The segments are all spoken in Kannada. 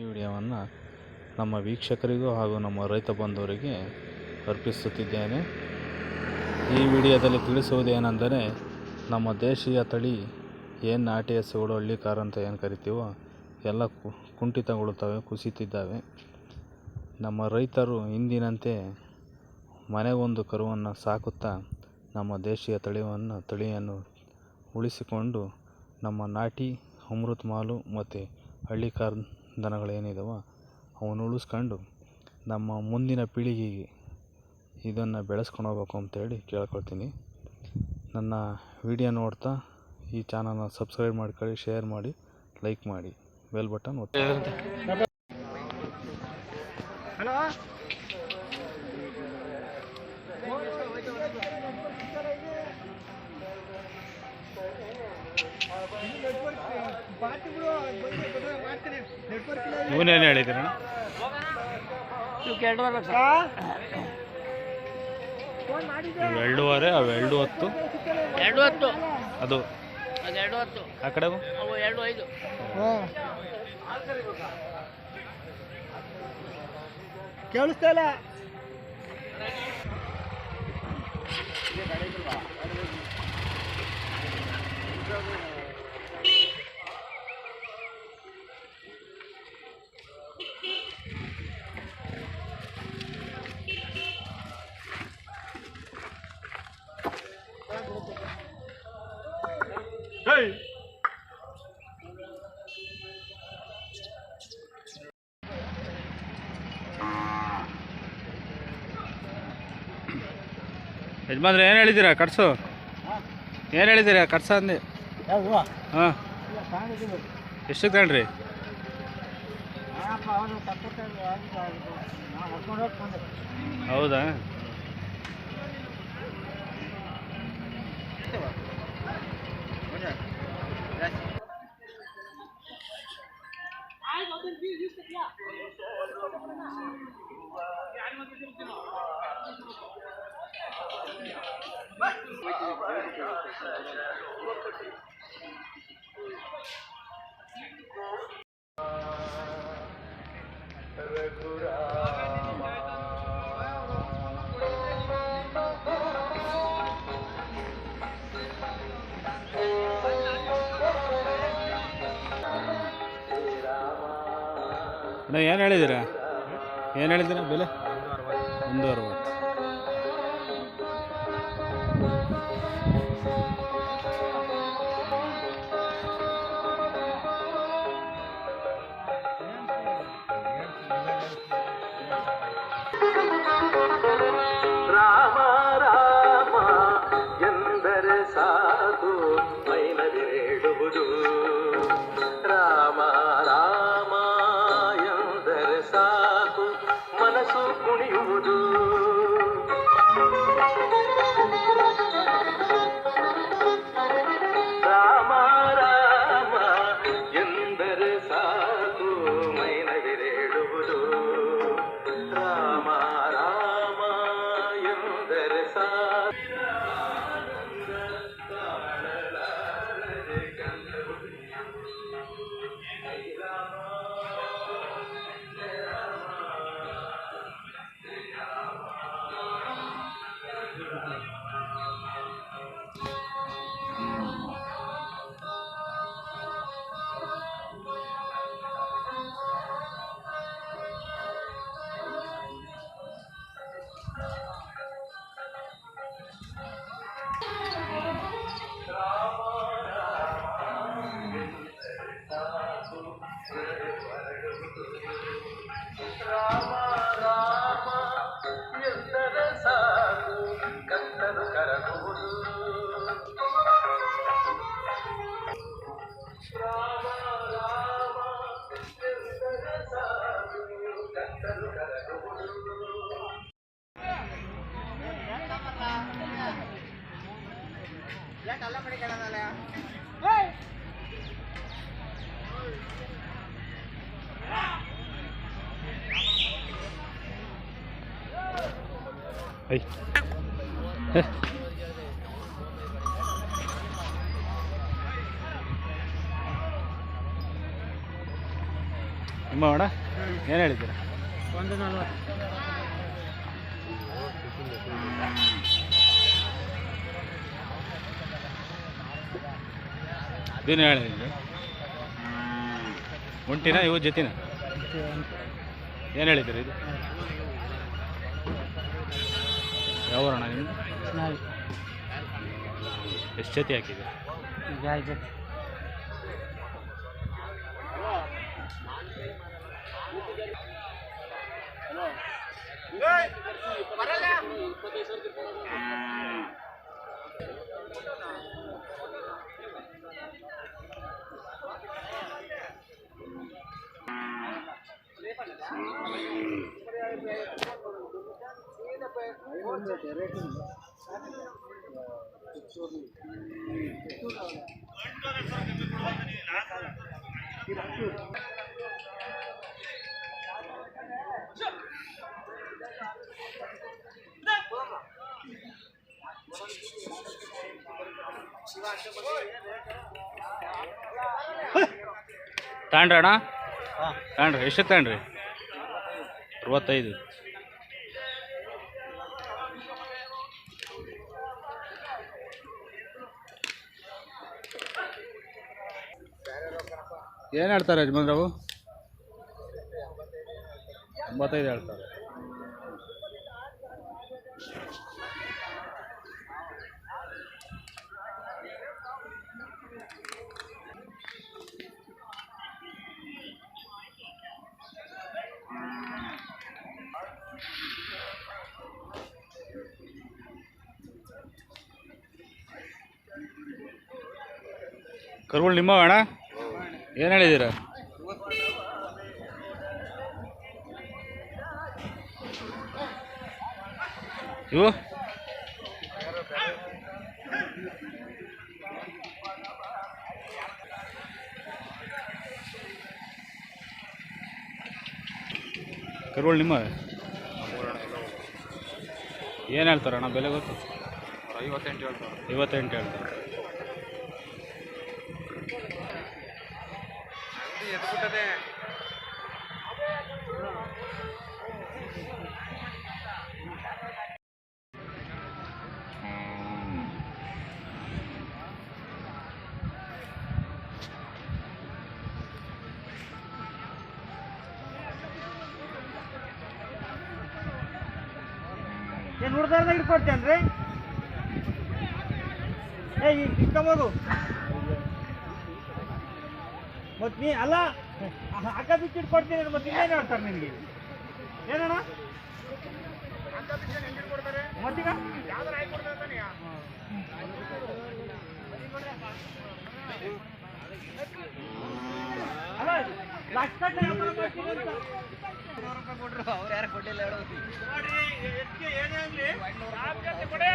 ಈ ವಿಡಿಯೋವನ್ನು ನಮ್ಮ ವೀಕ್ಷಕರಿಗೂ ಹಾಗೂ ನಮ್ಮ ರೈತ ಬಂಧುವರಿಗೆ ಅರ್ಪಿಸುತ್ತಿದ್ದೇನೆ. ಈ ವಿಡಿಯೋದಲ್ಲಿ ತಿಳಿಸುವುದೇನೆಂದರೆ, ನಮ್ಮ ದೇಶೀಯ ತಳಿ ಏನು ನಾಟಿ ಹಸುಗಳು ಹಳ್ಳಿಕಾರ ಅಂತ ಏನು ಕರಿತೀವೋ ಎಲ್ಲ ಕುಂಠಿತಗೊಳ್ಳುತ್ತವೆ ಕುಸಿತಿದ್ದಾವೆ ನಮ್ಮ ರೈತರು ಹಿಂದಿನಂತೆ ಮನೆಗೊಂದು ಕರುವನ್ನು ಸಾಕುತ್ತಾ ನಮ್ಮ ದೇಶೀಯ ತಳಿಯನ್ನು ತಳಿಯನ್ನು ಉಳಿಸಿಕೊಂಡು ನಮ್ಮ ನಾಟಿ ಅಮೃತ್ ಮಾಲು ಮತ್ತು ಹಳ್ಳಿಕಾರ ದನಗಳೇನಿದಾವೋ ಅವನ್ನ ಉಳಿಸ್ಕೊಂಡು ನಮ್ಮ ಮುಂದಿನ ಪೀಳಿಗೆಗೆ ಇದನ್ನು ಬೆಳೆಸ್ಕೊಂಡು ಹೋಗ್ಬೇಕು ಅಂತೇಳಿ ಕೇಳ್ಕೊಳ್ತೀನಿ. ನನ್ನ ವಿಡಿಯೋ ನೋಡ್ತಾ ಈ ಚಾನಲ್ನ ಸಬ್ಸ್ಕ್ರೈಬ್ ಮಾಡ್ಕೊಳ್ಳಿ ಶೇರ್ ಮಾಡಿ ಲೈಕ್ ಮಾಡಿ ಬೆಲ್ ಬಟನ್ ಒತ್ತಿ. ಇವನೇನು ಹೇಳಿದ್ದೀರಣ್ಣ ಇವು ಎರಡೂವರೆ ಅವು ಎರಡು ಹೊತ್ತು ಎರಡು ಹತ್ತು ಅದು? ಅದು ಎರಡು ಹತ್ತು ಆ ಕಡೆ ಅವು ಎರಡು ಐದು. ಕೇಳಿಸ್ತಾ ಇಲ್ಲ? ಯಜಮಾನ್ರೆ ಏನು ಹೇಳಿದ್ದೀರಾ ಕಟ್ಸು. ಏನು ಹೇಳಿದ್ದೀರಾ ಕಟ್ಸ ಅಂದೆ. ಹಾಂ. ಎಷ್ಟಕ್ಕೆ ತಗೊಂಡ್ರಿ? ಹೌದಾ? ಅಣ್ಣ ಏನು ಹೇಳಿದ್ದೀರಾ? ಏನು ಹೇಳಿದ್ದೀರಾ? ಬೆಲೆ? ಒಂದು ಅರವತ್ತು. ಐ ನಿಮ್ಮ ಅಣ್ಣ, ಏನು ಹೇಳಿದ್ದೀರಾ? ಒಂದು ನಲ್ವತ್ತು ಇದೇನು ಹೇಳಿದ್ರಿ ಒಂಟಿನ ಇವು ಜೊತೆನ? ಏನು ಹೇಳಿದ್ದೀರಿ ಇದು? ಯಾವ ಅಣ್ಣ ನಿಮ್ದು? ಎಷ್ಟು ಜೊತೆ ಹಾಕಿದೆ ಈಗ ಆಯ್ತು ತಗೊಂಡ್ರಿ ಅಣ್ಣ? ತಗೊಂಡ್ರಿ ಎಷ್ಟು ತಗೊಂಡ್ರಿ? ಅರವತ್ತೈದು. ಏನು ಹೇಳ್ತಾರೆ ಯಜಮಾನ್ರವು ಎಂಬತ್ತೈದು ಹೇಳ್ತಾರೆ. ಕರುಗಳು ನಿಮ್ಮ ಅಣ್ಣ? ಏನು ಹೇಳಿದ್ದೀರ ಇವು? ಕರುಗಳು ನಿಮ್ಮ? ಏನು ಹೇಳ್ತಾರಣ್ಣ ಬೆಲೆ ಗೊತ್ತು? ಐವತ್ತೆಂಟು ಹೇಳ್ತಾರೆ. ಐವತ್ತೆಂಟು ಹೇಳ್ತಾರೆ. ಎದ್ಬಿಟ್ಟದೆ. ಏನು ಹುಡ್ದಾರ್ದಾಗ ಇಟ್ಕೊಡ್ತೇನ್ರಿ ಏ ಇಟ್ಕೊಬೋದು ಮತ್ ನೀ ಅಲ್ಲ ಅಕ್ಕ ಬಿಚ್ಚಿಟ್ ಕೊಡ್ತೀನಿ ಮತ್ತೆ ಇನ್ನೇನು ಹೇಳ್ತಾರೆ ನಿನಗೆ ಏನಣ್ಣ? ಮತ್ತೀಗ? ಅಲ್ಲ, ಲಕ್ಷಗಟ್ಟಲೆ ವ್ಯಾಪಾರ ಮಾಡ್ತೀನಿ ಅಂತ. ನೋಡ್ರಿ, ಎಷ್ಟ್ಗೆ ಏನೇ ಕೊಡೆ,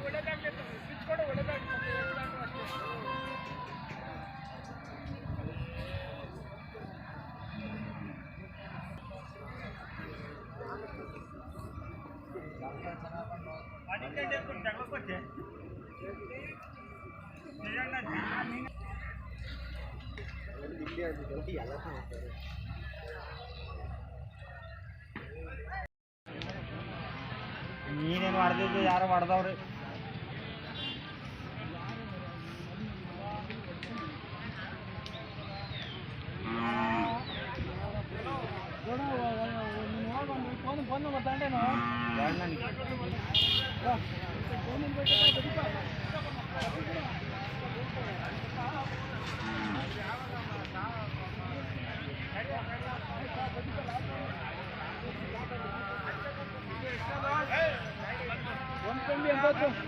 ಒಳ್ಳೆದಾಗ್ಲಿ ಒಳ್ಳೆದಾಗ್ಲಿ ನೀನೇನು ಹೊಡೆದಿದ್ದು ಯಾರು ಮಾಡ್ದವ್ರಿ? Vamos comer, vamos.